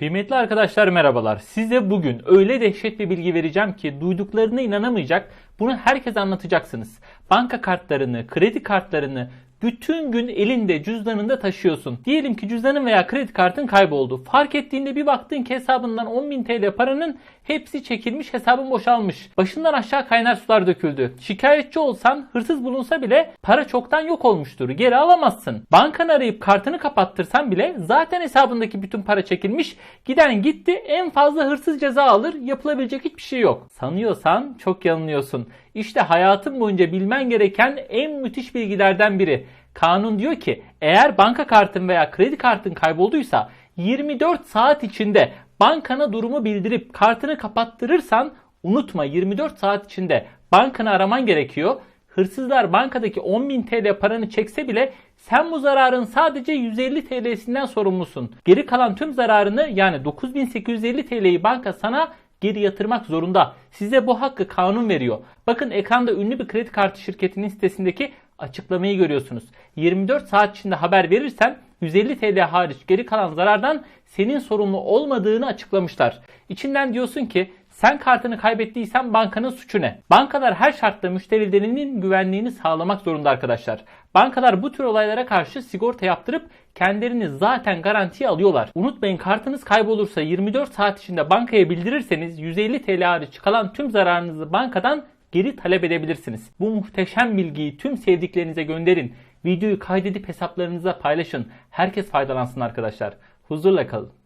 Kıymetli arkadaşlar merhabalar. Size bugün öyle dehşet bir bilgi vereceğim ki duyduklarına inanamayacak. Bunu herkese anlatacaksınız. Banka kartlarını, kredi kartlarını bütün gün elinde cüzdanında taşıyorsun. Diyelim ki cüzdanın veya kredi kartın kayboldu. Fark ettiğinde bir baktın ki hesabından 10.000 TL paranın hepsi çekilmiş hesabın boşalmış. Başından aşağı kaynar sular döküldü. Şikayetçi olsan hırsız bulunsa bile para çoktan yok olmuştur. Geri alamazsın. Bankanı arayıp kartını kapattırsan bile zaten hesabındaki bütün para çekilmiş. Giden gitti en fazla hırsız ceza alır. Yapılabilecek hiçbir şey yok. Sanıyorsan çok yanılıyorsun. İşte hayatın boyunca bilmen gereken en müthiş bilgilerden biri. Kanun diyor ki eğer banka kartın veya kredi kartın kaybolduysa 24 saat içinde bankana durumu bildirip kartını kapattırırsan unutma 24 saat içinde bankanı araman gerekiyor. Hırsızlar bankadaki 10.000 TL paranı çekse bile sen bu zararın sadece 150 TL'sinden sorumlusun. Geri kalan tüm zararını yani 9850 TL'yi banka sana geri yatırmak zorunda. Size bu hakkı kanun veriyor. Bakın ekranda ünlü bir kredi kartı şirketinin sitesindeki açıklamayı görüyorsunuz. 24 saat içinde haber verirsen 150 TL hariç geri kalan zarardan senin sorumlu olmadığını açıklamışlar. İçinden diyorsun ki sen kartını kaybettiysen bankanın suçu ne? Bankalar her şartta müşterilerinin güvenliğini sağlamak zorunda arkadaşlar. Bankalar bu tür olaylara karşı sigorta yaptırıp kendilerini zaten garantiye alıyorlar. Unutmayın kartınız kaybolursa 24 saat içinde bankaya bildirirseniz 150 TL hariç kalan tüm zararınızı bankadan geri talep edebilirsiniz. Bu muhteşem bilgiyi tüm sevdiklerinize gönderin. Videoyu kaydedip hesaplarınıza paylaşın. Herkes faydalansın arkadaşlar. Huzurla kalın.